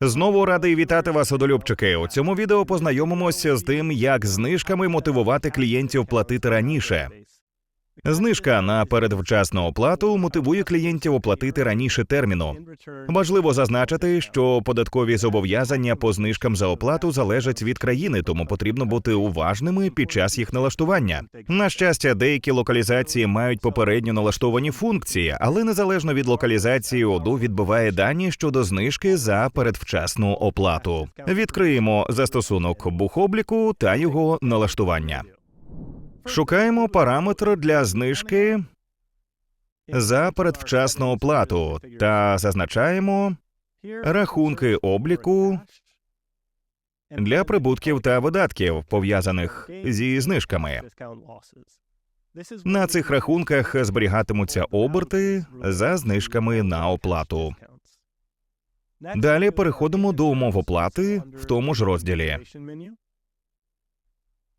Знову радий вітати вас, одолюбчики. У цьому відео познайомимося з тим, як знижками мотивувати клієнтів платити раніше. Знижка на передвчасну оплату мотивує клієнтів оплатити раніше терміну. Важливо зазначити, що податкові зобов'язання по знижкам за оплату залежать від країни, тому потрібно бути уважними під час їх налаштування. На щастя, деякі локалізації мають попередньо налаштовані функції, але незалежно від локалізації, ОДУ відбиває дані щодо знижки за передвчасну оплату. Відкриємо застосунок бухобліку та його налаштування. Шукаємо параметр для знижки за передвчасну оплату та зазначаємо рахунки обліку для прибутків та видатків, пов'язаних зі знижками. На цих рахунках зберігатимуться оберти за знижками на оплату. Далі переходимо до умов оплати в тому ж розділі.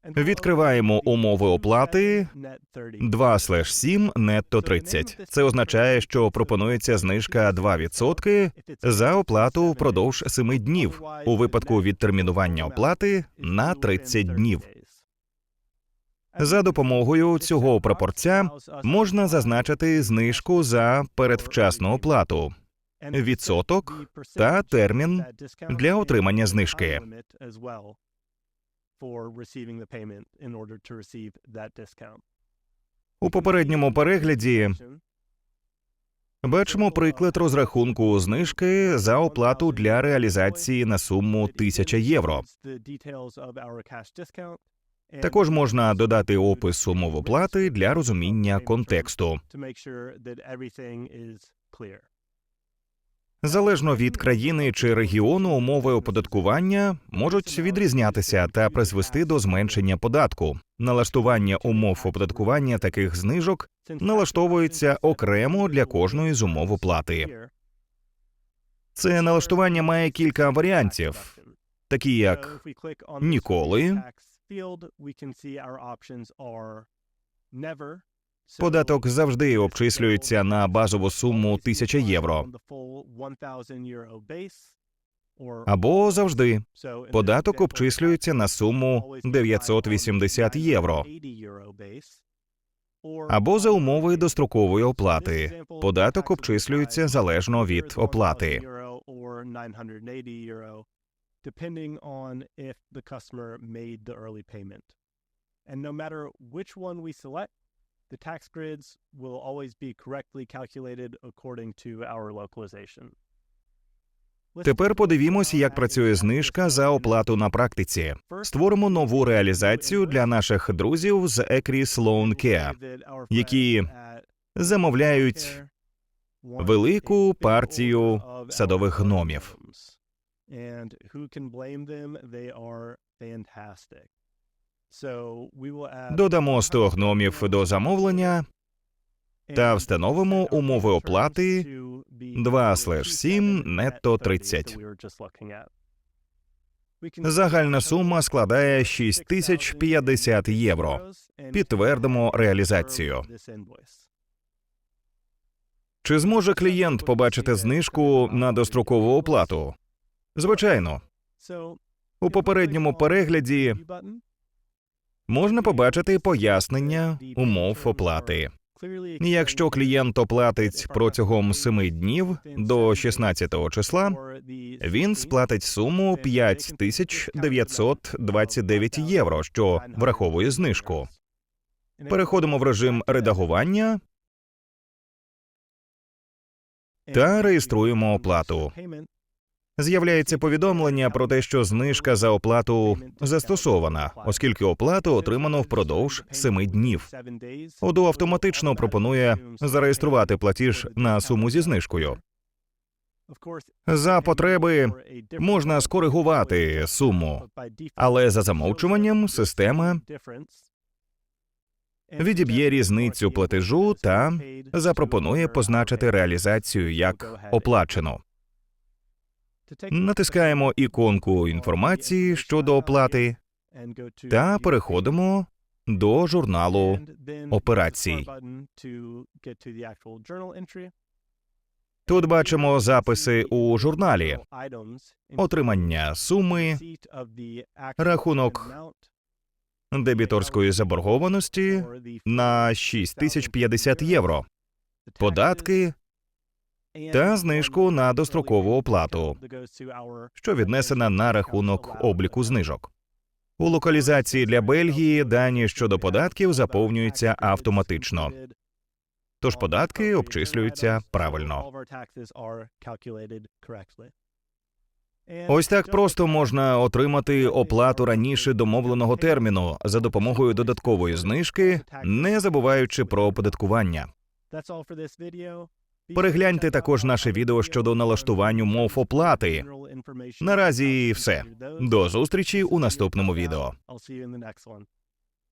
Відкриваємо умови оплати 2 7 нетто 30. Це означає, що пропонується знижка 2% за оплату впродовж 7 днів у випадку відтермінування оплати на 30 днів. За допомогою цього пропорця можна зазначити знижку за передвчасну оплату, відсоток та термін для отримання знижки. For receiving the payment in order to receive that discount. У попередньому перегляді бачимо приклад розрахунку знижки за оплату для реалізації на суму 1000 євро. Також можна додати опис умов оплати для розуміння контексту. Залежно від країни чи регіону, умови оподаткування можуть відрізнятися та призвести до зменшення податку. Налаштування умов оподаткування таких знижок налаштовується окремо для кожної з умов оплати. Це налаштування має кілька варіантів, такі як ніколи, Податок завжди обчислюється на базову суму 1000 євро. Або завжди податок обчислюється на суму 980 євро. Або за умови дострокової оплати. Податок обчислюється залежно від оплати. The tax grids will always be correctly calculated according to our localization. Тепер подивімося, як працює знижка за оплату на практиці. Створимо нову реалізацію для наших друзів з Ecris Loan Care, які замовляють велику партію садових гномів. Додамо 100 гномів до замовлення та встановимо умови оплати 2 7 нетто 30. Загальна сума складає 6050 євро. Підтвердимо реалізацію. Чи зможе клієнт побачити знижку на дострокову оплату? Звичайно, у попередньому перегляді можна побачити пояснення умов оплати. Якщо клієнт оплатить протягом 7 днів до 16 числа, він сплатить суму 5929 євро, що враховує знижку. Переходимо в режим редагування та реєструємо оплату. З'являється повідомлення про те, що знижка за оплату застосована, оскільки оплату отримано впродовж семи днів. ОДО автоматично пропонує зареєструвати платіж на суму зі знижкою. За потреби можна скоригувати суму, але за замовчуванням система відіб'є різницю платежу та запропонує позначити реалізацію як оплачену. Натискаємо іконку інформації щодо оплати та переходимо до журналу операцій. Тут бачимо записи у журналі, отримання суми, рахунок дебіторської заборгованості на 6050 євро, податки та знижку на дострокову оплату, що віднесена на рахунок обліку знижок. У локалізації для Бельгії дані щодо податків заповнюються автоматично, тож податки обчислюються правильно. Ось так просто можна отримати оплату раніше домовленого терміну за допомогою додаткової знижки, не забуваючи про оподаткування. Перегляньте також наше відео щодо налаштування мов оплати. Наразі все. До зустрічі у наступному відео.